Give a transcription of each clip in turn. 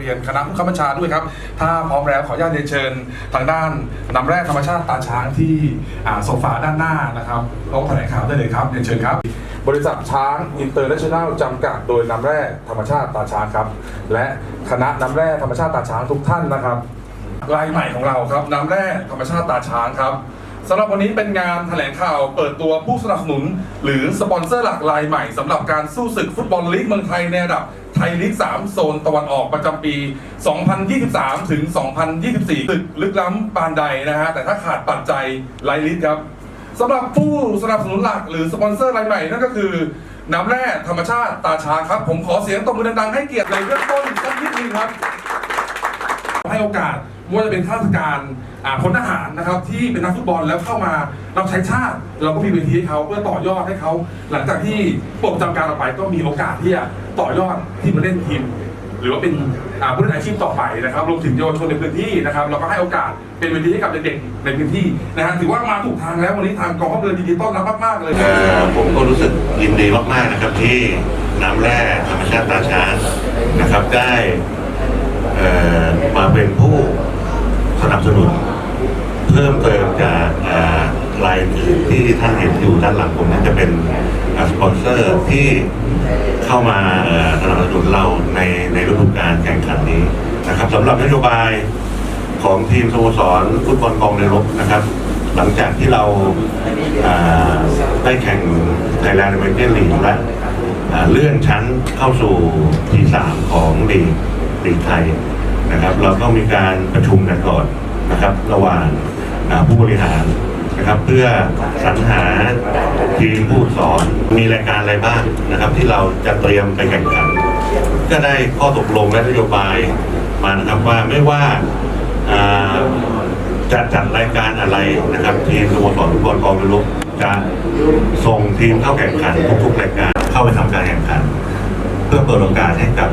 เรียนคณะผู้ข้าบัญชาด้วยครับ ถ้าพร้อมแล้วขออนุญาตเรียนเชิญทางด้านนำแร่ธรรมชาติตาช้างที่โซฟาด้านหน้านะครับเราแถลงข่าวได้เลยครับเรียนเชิญครับ บริษัทช้างอินเตอร์เนชั่นแนลจำกัดโดยนำแร่ธรรมชาติตาช้างครับ และคณะนำแร่ธรรมชาติตาช้างทุกท่านนะครับรายใหม่ของเราครับน้ำแร่ธรรมชาติตาช้างครับสำหรับวันนี้เป็นงานแถลงข่าวเปิดตัวผู้สนับสนุน หรือสปอนเซอร์หลักรายใหม่สำหรับการสู้ศึกฟุตบอลลีกเมืองไทยในระดับ ทยลีก 3 โซนตะวันออกประจำปี 2023 ถึง 2024 ตึกลึกล้ำปานใดนะฮะ แต่ถ้าขาดปัจจัยไรลิตครับสำหรับผู้สนับสนุนหลักหรือสปอนเซอร์รายใหม่นั่นก็คือน้ำแร่ธรรมชาติตาช้าครับ ผมขอเสียงตบมือดังๆ ให้เกียรติในเบื้องต้นสักนิดนึงครับ ให้โอกาสไม่ว่าจะเป็นข้าราชการอ่าพลทหารนะครับ ที่เป็นนักฟุตบอลแล้วเข้ามารับใช้ชาติ เราก็มีเวทีให้เขาเพื่อต่อยอดให้เขา หลังจากที่ปลดประจำการออกไปก็มีโอกาสที่จะ ต่อยอดที่มาเล่นทีม หรือว่าเป็นอาผู้เล่นอาชีพต่อไปนะครับรวมถึงเยาวชนในพื้นที่นะครับเราก็ให้โอกาสเป็นเวทีให้กับเด็กๆในพื้นที่นะฮะถือว่ามาถูกทางแล้ววันนี้ทางกองทัพเรือยินดีต้อนรับมากๆเลยผมก็รู้สึกยินดีมากๆนะครับที่น้ำแร่ธรรมชาติตาช้างนะครับได้เอ่อมาเป็นผู้สนับสนุนเพิ่มเติมจาก เอ่อรายอื่นที่ท่านเห็นอยู่ด้านหลังผมนั้นจะเป็นสปอนเซอร์ที่เข้ามาสนับสนุนเราในในฤดูกาลแข่งขันนี้นะครับสำหรับนโยบายของทีมสโมสรฟุตบอลกองเรือรบนะครับ หลังจากที่เราได้แข่งไทยแลนด์เมเจอร์ลีกและเลื่อนชั้นเข้าสู่ทีสามของลีกลีกไทยนะครับ เราก็มีการประชุมกันก่อนนะครับ ระหว่างผู้บริหาร นะครับเพื่อสรรหาทีมผู้สอนมีรายการอะไรบ้างนะครับ ที่เราจะเตรียมไปแข่งขัน ก็ได้ข้อตกลงและนโยบายมานะครับว่าไม่ว่าจะจัดรายการอะไรนะครับ ทีมสโมสรฟุตบอลกองเรือรบจะส่งทีมเข้าแข่งขันทุกๆรายการเข้าไปทำการแข่งขัน เพื่อเปิดโอกาสให้กับ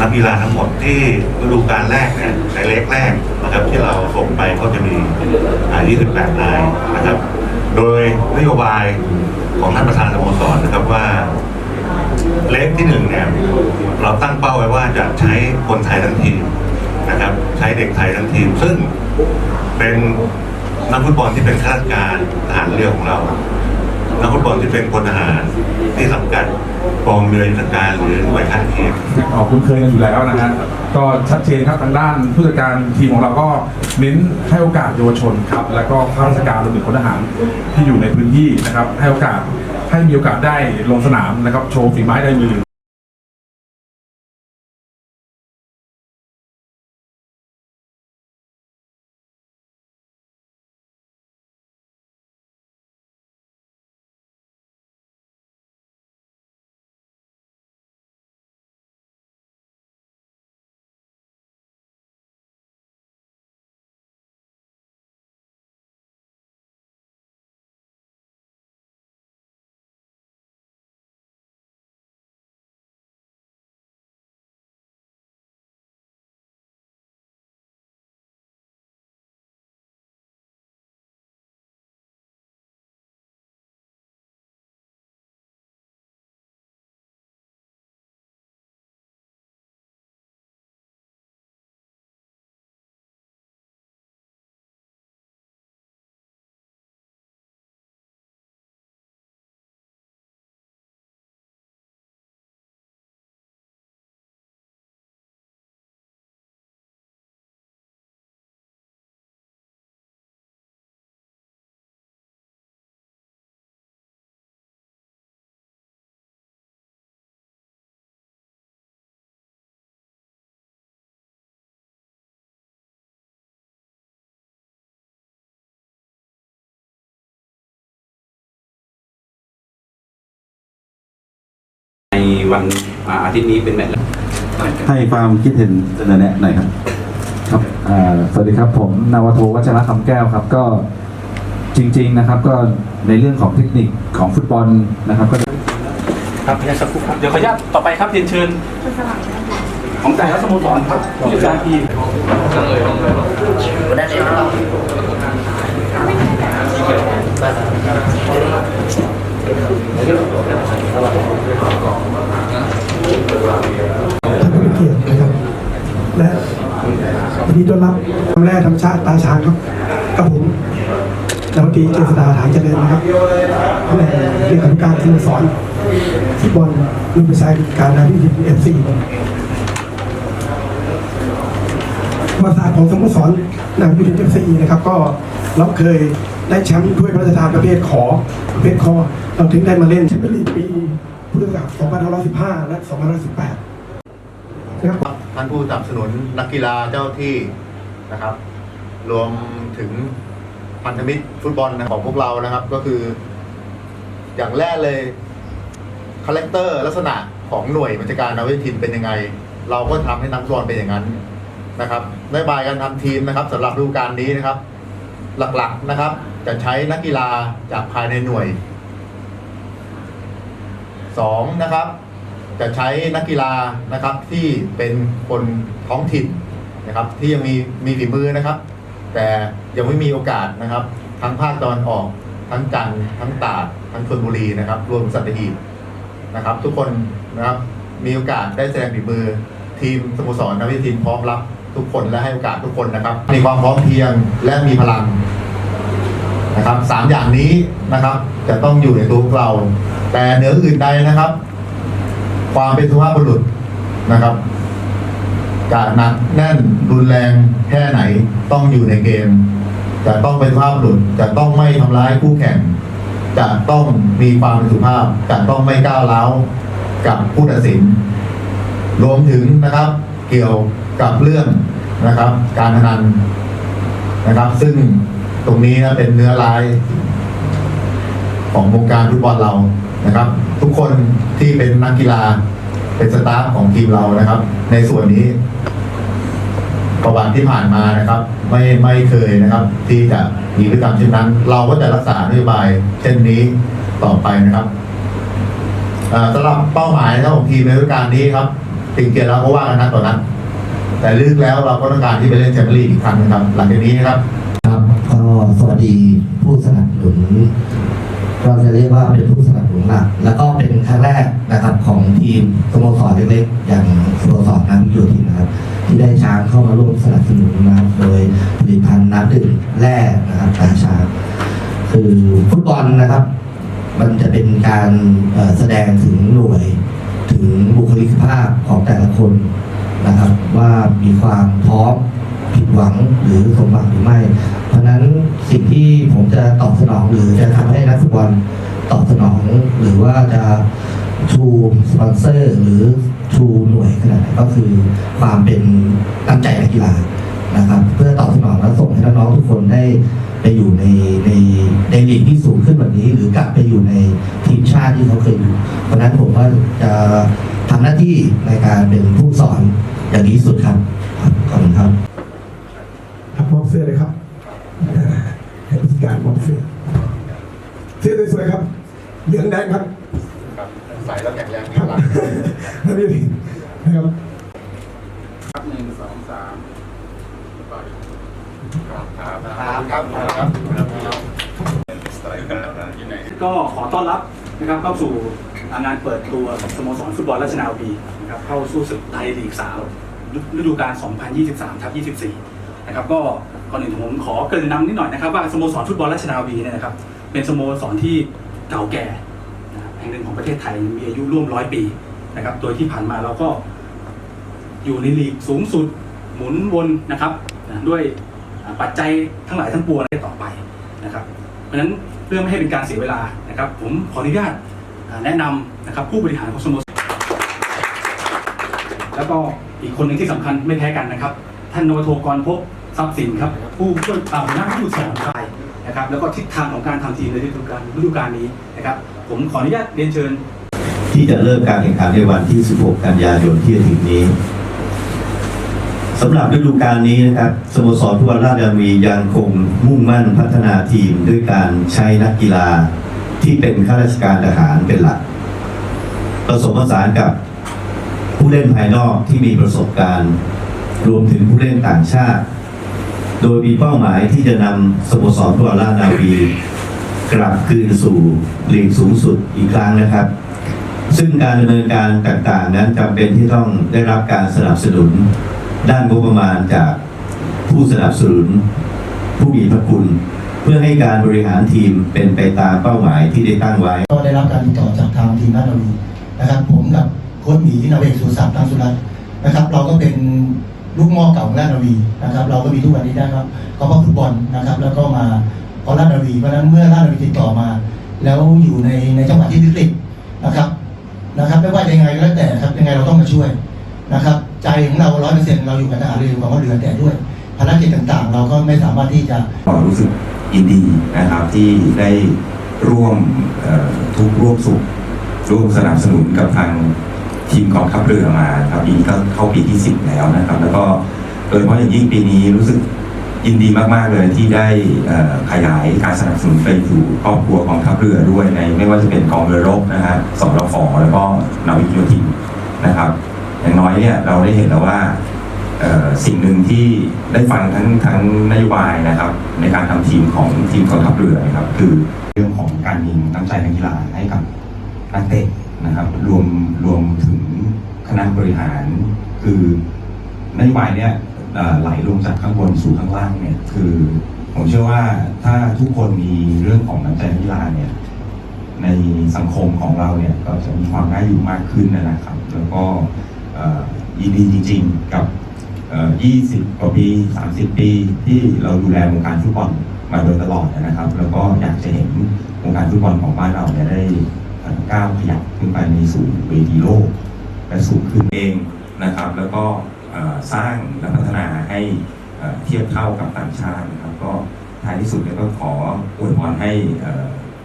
นักกีฬาทั้งหมดที่ฤดูกาลแรกเนี่ยในเล็กแรกนะครับที่เราส่งไปก็จะมีอ่า28รายนะครับ โดยนโยบายของท่านประธานสโมสรนะครับว่าเล็กที่หนึ่งเนี่ยเราตั้งเป้าไว้ว่าจะใช้คนไทยทั้งทีมนะครับ ใช้เด็กไทยทั้งทีม ซึ่งเป็นนักฟุตบอลที่เป็นข้าราชการทหารเรือของเรา นักฟุตบอลที่เป็นพลทหารที่สังกัดกองเรือยุทธการหรือหน่วยข้างเคียงออกคุ้นเคยกันอยู่แล้วนะฮะก็ชัดเจนครับทางด้านผู้จัดการทีมของเราก็เน้นให้โอกาสเยาวชนครับ แล้วก็ข้าราชการรวมถึงพลทหารที่อยู่ในพื้นที่นะครับให้โอกาสให้มีโอกาสได้ลงสนามนะครับโชว์ฝีไม้ได้มือ ในวันอาทิตย์นี้เป็นแมตช์แรกให้ความคิดเห็นเสนอแนะหน่อยครับครับอ่าสวัสดีครับผมนาวโทวัชระคำแก้วครับก็จริง ๆนะครับ ก็ในเรื่องของเทคนิคของฟุตบอลนะครับก็ครับยาสักครู่ครับเดี๋ยวขออนุญาตต่อไปครับเรียนเชิญของแต่ละสโมสรครับผู้จัดการทีม ท่านผู้เกียรตินะครับ และวันนี้ต้อนรับครั้งแรกธรรมชาติตาช้างครับกับผมดาวตีเจษดาฐานเจริญนะครับแผนกเกี่ยวกับการสโมสรฟุตบอลลูกผู้ชายการนาวิทีเอฟซีประวัติศาสตร์ของสโมสรนาวิทีเอฟซีนะครับ ก็เราเคย ได้แชมป์ถ้วยพระราชทานประเภทขอประเภทคอเราถึงได้มาเล่นแชมเปี้ยนลีกปีพุทธศักราช2515 และ 2518นะครับท่านผู้สนับสนุนนักกีฬาเจ้าที่นะครับ รวมถึงพันธมิตรฟุตบอลของพวกเรานะครับ ก็คือ อย่างแรกเลยคาแรคเตอร์ลักษณะของหน่วยบัญชาการนาวิทีมเป็นยังไง เราก็ทำให้นักฟุตบอลเป็นอย่างนั้นนะครับนโยบายการทำทีมนะครับสำหรับฤดูกาลนี้นะครับ หลักๆนะครับ จะใช้นักกีฬาจากภายในหน่วยสองนะครับ จะใช้นักกีฬานะครับที่เป็นคนท้องถิ่นนะครับ ที่ยังมีมีฝีมือนะครับ แต่ยังไม่มีโอกาสนะครับ ทั้งภาคตะวันออก ทั้งจันทร์ทั้งตาดทั้งชลบุรีนะครับ รวมสัตหีบนะครับ ทุกคนนะครับมีโอกาสได้แสดงฝีมือ ทีมสโมสรนักวิทยาทีมพร้อมรับ ทุกคนและให้โอกาสทุกคนนะครับ มีความพร้อมเพียงและมีพลังนะครับสามอย่างนี้นะครับ จะต้องอยู่ในตัวเรา แต่เหนืออื่นใดนะครับ ความเป็นสุภาพบุรุษนะครับจะหนักแน่นรุนแรงแค่ไหนต้องอยู่ในเกม จะต้องเป็นสุภาพบุรุษจะต้องไม่ทำร้ายคู่แข่ง จะต้องมีความเป็นสุภาพ จะต้องไม่ก้าวร้าวกับผู้ตัดสิน รวมถึงนะครับ เกี่ยวกับเรื่อง นะครับ การพนันนะครับ ซึ่งตรงนี้นะเป็นเนื้อร้ายของวงการฟุตบอลเรานะครับ ทุกคนที่เป็นนักกีฬาเป็นสตาฟของทีมเรานะครับ ในส่วนนี้ ประวัติที่ผ่านมานะครับ ไม่ไม่เคยนะครับ ที่จะมีพฤติกรรมเช่นนั้น เราก็จะรักษานโยบาย เช่นนี้ต่อไปนะครับสำหรับเป้าหมายของทีมในฤดูกาลนี้ครับติงเกียรแล้วก็ว่ากันนัดต่อนัด แต่ลึกแล้วเราก็ต้องการที่ไปเล่นแชมเปี้ยนลีกอีกครั้งนะครับ หลังจากนี้นะครับครับก็สวัสดีผู้สนับสนุนเราจะเรียกว่าเป็นผู้สนับสนุนหลักแล้วก็เป็นครั้งแรกนะครับของทีมสโมสรเล็กๆอย่างสโมสรน้ำพิโยธินนะครับ ที่ได้ช้างเข้ามาร่วมสนับสนุนนะครับโดยผลิตภัณฑ์น้ำดื่มแร่นะครับตาช้างคือฟุตบอลนะครับ มันจะเป็นการแสดงถึงหน่วย ถึงบุคลิกภาพของแต่ละคน นะครับ ว่ามีความพร้อมผิดหวังหรือสมหวังหรือไม่ เพราะฉะนั้นสิ่งที่ผมจะตอบสนองหรือจะทำให้นักฟุตบอลตอบสนอง หรือว่าจะชูสปอนเซอร์ หรือชูหน่วยขนาดไหนก็คือความเป็นตั้งใจนักกีฬานะครับ เพื่อตอบสนองและส่งให้น้องๆทุกคนได้ไปอยู่ในในในลีกที่สูงขึ้นแบบนี้ หรือกลับไปอยู่ในทีมชาติที่เขาเคยอยู่เพราะนั้นผมว่าจะ ทำหน้าที่ในการเป็นผู้สอนอย่างดีที่สุดครับครับขอบคุณครับครับมอบเสื้อเลยครับให้ผู้จัดการมอบเสื้อเสื้อสวยๆครับเหลืองแดงครับครับใส่แล้วแข็งแรงครับแล้วนี่นะครับหนึ่งสองสามครับครับครับก็ขอต้อนรับนะครับเข้าสู่ งานเปิดตัวสโมสรฟุตบอลราชนาวีนะครับเข้าสู่ศึกไทยลีกสามฤดูกาล 2023ทับ24 นะครับก็ก่อนอื่นผมขอเกริ่นนำนิดหน่อยนะครับว่าสโมสรฟุตบอลราชนาวีเนี่ยนะครับเป็นสโมสรที่เก่าแก่แห่งหนึ่งของประเทศไทยมีอายุร่วมร้อยปีนะครับโดยที่ผ่านมาเราก็อยู่ในลีกสูงสุดหมุนวนนะครับด้วยปัจจัยทั้งหลายทั้งปวงได้ต่อไปนะครับ เพราะฉะนั้นเพื่อไม่ให้เป็นการเสียเวลานะครับ ผมขออนุญาต แนะนำนะครับผู้บริหารของสโมสรแล้วก็อีกคนหนึ่งที่สำคัญไม่แพ้กันนะครับ ท่านโนโทกรพบทรัพย์สินครับ ผู้ช่วยอ่าหัวหน้าผู้สอนไทยนะครับแล้วก็ทิศทางของการทำทีมในฤดูกาลฤดูกาลนี้นะครับผมขออนุญาตเรียนเชิญ ที่จะเริ่มการแข่งขันในวันที่ 16 กันยายนที่จะถึงนี้สำหรับฤดูกาลนี้นะครับสโมสรฟุตบอลราชนาวียังคงมุ่งมั่นพัฒนาทีมด้วยการใช้นักกีฬา ที่เป็นข้าราชการทหารเป็นหลัก ผสมผสานกับผู้เล่นภายนอกที่มีประสบการณ์ รวมถึงผู้เล่นต่างชาติ โดยมีเป้าหมายที่จะนำสโมสรฟุตบอลานาวีกลับคืนสู่ลีกสูงสุดอีกครั้งนะครับ ซึ่งการดำเนินการต่างๆ นั้นจำเป็นที่ต้องได้รับการสนับสนุน ด้านงบประมาณจากผู้สนับสนุน ผู้มีพระคุณ พื่อให้การบริหารทีมเป็นไปตามเป้าหมายที่ได้ตั้งไว้ ก็ได้รับการติดต่อจากทางทีมราชนาวีนะครับ ผมกับโค้ชหมีนาเวกสุรศักดิ์ตั้งสุรัตนะครับ เราก็เป็นลูกม้อเก่าของราชนาวีนะครับ เราก็มีทุกวันนี้ได้ครับก็เพราะฟุตบอลนะครับ แล้วก็มาเพราะราชนาวีเพราะฉะนั้นเมื่อราชนาวีติดต่อมา แล้วอยู่ในในจังหวะที่วิกฤตนะครับนะครับไม่ว่ายังไงก็แล้วแต่ครับยังไงเราต้องมาช่วยนะครับ ใจของเราร้อยเปอร์เซ็นต์เราอยู่กับทหารเรือของเขาเรือแต่ด้วยภารกิจต่างๆ เราก็ไม่สามารถที่จะรู้สึก ยินดีนะครับที่ได้ร่วมทุกร่วมสุขร่วมสนับสนุนกับทางทีมกองทัพเรือมาครับปีนี้ก็เข้าปีที่ 10 แล้วนะครับ แล้วก็โดยเฉพาะอย่างยิ่งปีนี้รู้สึกยินดีมากๆเลยที่ได้ขยายการสนับสนุนไปสู่ครอบครัวกองทัพเรือด้วยใน ไม่ว่าจะเป็นกองเรือรบนะฮะสรฟแล้วก็นาวิกโยธินนะครับ อย่างน้อยเนี่ยเราได้เห็นแล้วว่า สิ่งหนึ่งที่ได้ฟังทั้งทั้งนโยบายนะครับ ในการทำทีมของทีมกองทัพเรือนะครับ คือเรื่องของการมีน้ำใจนักกีฬาให้กับนักเตะนะครับ รวมรวมถึงคณะบริหาร คือนโยบายเนี่ยไหลลงจากข้างบนสู่ข้างล่างเนี่ยคือผมเชื่อว่าถ้าทุกคนมีเรื่องของน้ำใจนักกีฬาเนี่ยในสังคมของเราเนี่ยก็จะมีความน่าอยู่มากขึ้นนะครับ แล้วก็ยินดีจริง ๆ กับ 20 กว่าปี 30 ปีที่เราดูแลวงการฟุตบอลมาโดยตลอดนะครับ แล้วก็อยากจะเห็นวงการฟุตบอลของบ้านเราเนี่ยได้ก้าวขยับขึ้นไปในสู่เวทีโลก และสูงขึ้นเองนะครับ แล้วก็สร้างและพัฒนาให้เทียบเท่ากับต่างชาตินะครับ ก็ท้ายที่สุดเนี่ยก็ขออวยพรให้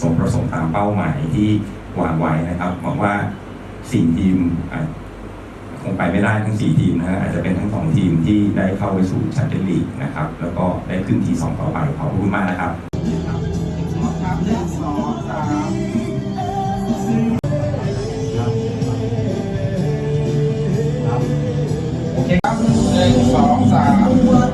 สมประสงค์ตามเป้าหมายที่วางไว้นะครับหวังว่าสี่ทีม คงไปไม่ได้ทั้งสี่ทีมนะฮะอาจจะเป็นทั้งสองทีมที่ได้เข้าไปสู่แชมเปี้ยนลีกนะครับ แล้วก็ได้ขึ้นทีสองต่อไปขอบคุณมากนะครับหนึ่งสองสาม